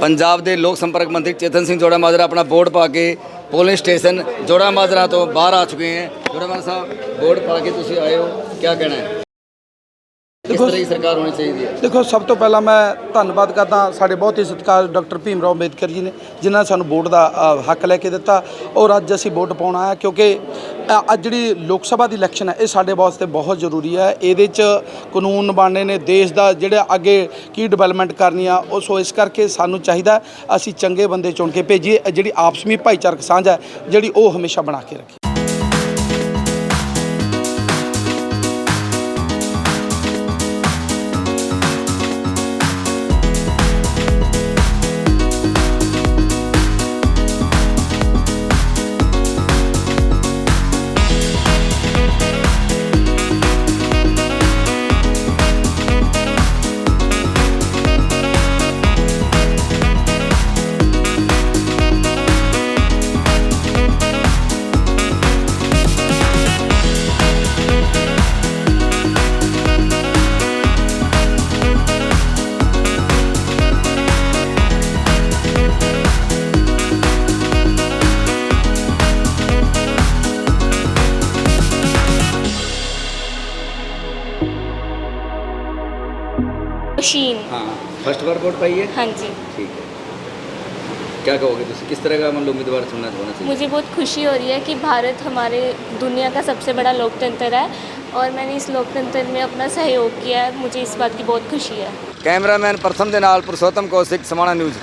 ਪੰਜਾਬ ਦੇ ਲੋਕ ਸੰਪਰਕ ਮੰਤਰੀ ਚੇਤਨ ਸਿੰਘ ਜੋੜਾ ਮਾਜਰਾ ਆਪਣਾ ਬੋਰਡ ਪਾ ਕੇ ਪੋਲਿੰਗ ਸਟੇਸ਼ਨ ਜੋੜਾ ਮਾਜਰਾ ਤੋਂ ਬਾਹਰ ਆ ਚੁੱਕੇ ਹੈ। ਜੋੜਾ ਮਾਜਰਾ ਸਾਹਿਬ ਬੋਰਡ ਪਾ ਕੇ ਤੁਸੀਂ ਆਏ ਹੋ। ਕੀ ਕਹਿਣਾ ਹੈ? ਦੇਖੋ- ਤਰ੍ਹਾਂ ਦੀ ਸਰਕਾਰ ਹੋਣੀ ਚਾਹੀਦੀ ਹੈ? ਦੇਖੋ ਸਭ ਤੋਂ ਪਹਿਲਾਂ ਮੈਂ ਧੰਨਵਾਦ ਕਰਦਾ ਸਾਡੇ ਬਹੁਤ ਹੀ ਸਤਿਕਾਰ ਡਾਕਟਰ ਭੀਮ ਰਾਓ ਅੰਬੇਦਕਰ ਜੀ ਨੇ ਜਿਨ੍ਹਾਂ ਨੇ ਸਾਨੂੰ ਵੋਟ ਦਾ ਹੱਕ ਲੈ ਕੇ ਦਿੱਤਾ ਔਰ ਅੱਜ ਅਸੀਂ ਵੋਟ ਪਾਉਣ ਹਾਂ ਕਿਉਂਕਿ ਅੱਜ ਜਿਹੜੀ ਲੋਕ ਸਭਾ ਦੀ ਇਲੈਕਸ਼ਨ ਹੈ ਇਹ ਸਾਡੇ ਵਾਸਤੇ ਬਹੁਤ ਜ਼ਰੂਰੀ ਹੈ। ਇਹਦੇ 'ਚ ਕਾਨੂੰਨ ਬਣਨੇ ਨੇ ਦੇਸ਼ ਦਾ ਜਿਹੜਾ ਅੱਗੇ ਕੀ ਡਿਵੈਲਪਮੈਂਟ ਕਰਨੀ ਆ ਉਹ ਸੋ ਇਸ ਕਰਕੇ ਸਾਨੂੰ ਚਾਹੀਦਾ ਅਸੀਂ ਚੰਗੇ ਬੰਦੇ ਚੁਣ ਕੇ ਭੇਜੀਏ ਜਿਹੜੀ ਆਪਸਮੀ ਭਾਈਚਾਰਕ ਸਾਂਝ ਹੈ ਜਿਹੜੀ ਉਹ ਹਮੇਸ਼ਾ ਬਣਾ ਕੇ ਰੱਖੀਏ। मशीन ਹਾਂ ਫਸਟ ਵਾਰ ਵੋਟ ਪਾਈ ਹੈ हाँ जी ਠੀਕ ਹੈ क्या कहोगे ਤੁਸੀਂ किस तरह का मतलब उम्मीदवार चुनना होना चाहिए मुझे बहुत खुशी हो रही है कि भारत हमारे दुनिया का सबसे बड़ा लोकतंत्र है और मैंने इस लोकतंत्र में अपना सहयोग किया है मुझे इस बात की बहुत खुशी है ਕੈਮਰਾਮੈਨ ਪ੍ਰਥਮ ਦੇ ਨਾਲ ਪੁਰਸ਼ੋਤਮ ਕੌਸ਼ਿਕ ਸਮਾਣਾ ਨਿਊਜ਼